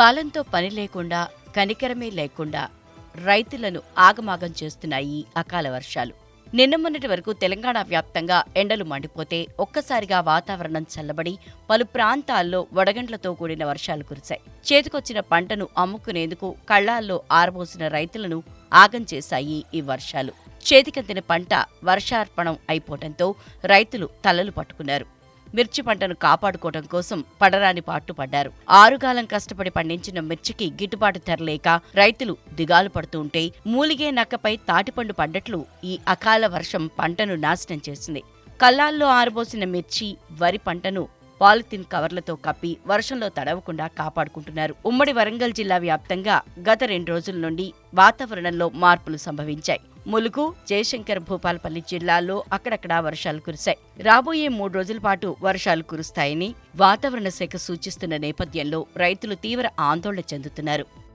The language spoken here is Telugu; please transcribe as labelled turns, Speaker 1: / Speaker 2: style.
Speaker 1: కాలంతో పని లేకుండా కనికరమే లేకుండా రైతులను ఆగమాగం చేస్తున్నాయి అకాల వర్షాలు. నిన్న మొన్నటి వరకు తెలంగాణ వ్యాప్తంగా ఎండలు మండిపోతే ఒక్కసారిగా వాతావరణం చల్లబడి పలు ప్రాంతాల్లో వడగండ్లతో కూడిన వర్షాలు కురిశాయి. చేతికొచ్చిన పంటను అమ్ముకునేందుకు కళ్ళాల్లో ఆరబోసిన రైతులను ఆగం చేశాయి ఈ వర్షాలు. చేతికందిన పంట వర్షార్పణం అయిపోవడంతో రైతులు తలలు పట్టుకున్నారు. మిర్చి పంటను కాపాడుకోవడం కోసం పడరాని పాటుపడ్డారు ఆరుగాలం కష్టపడి పండించిన మిర్చికి గిట్టుబాటు ధరలేక రైతులు దిగాలు పడుతూ ఉంటే మూలిగే నక్కపై తాటిపండు పండట్లు ఈ అకాల వర్షం పంటను నాశనం చేసింది. కల్లాల్లో ఆరబోసిన మిర్చి వరి పంటను పాలిథిన్ కవర్లతో కప్పి వర్షంలో తడవకుండా కాపాడుకుంటున్నారు. ఉమ్మడి వరంగల్ జిల్లా వ్యాప్తంగా గత రెండు రోజుల నుండి వాతావరణంలో మార్పులు సంభవించాయి. ములుగు జయశంకర్ భూపాలపల్లి జిల్లాల్లో అక్కడక్కడా వర్షాలు కురిశాయి. రాబోయే మూడు రోజుల పాటు వర్షాలు కురుస్తాయని వాతావరణ శాఖ సూచిస్తున్న నేపథ్యంలో రైతులు తీవ్ర ఆందోళన చెందుతున్నారు.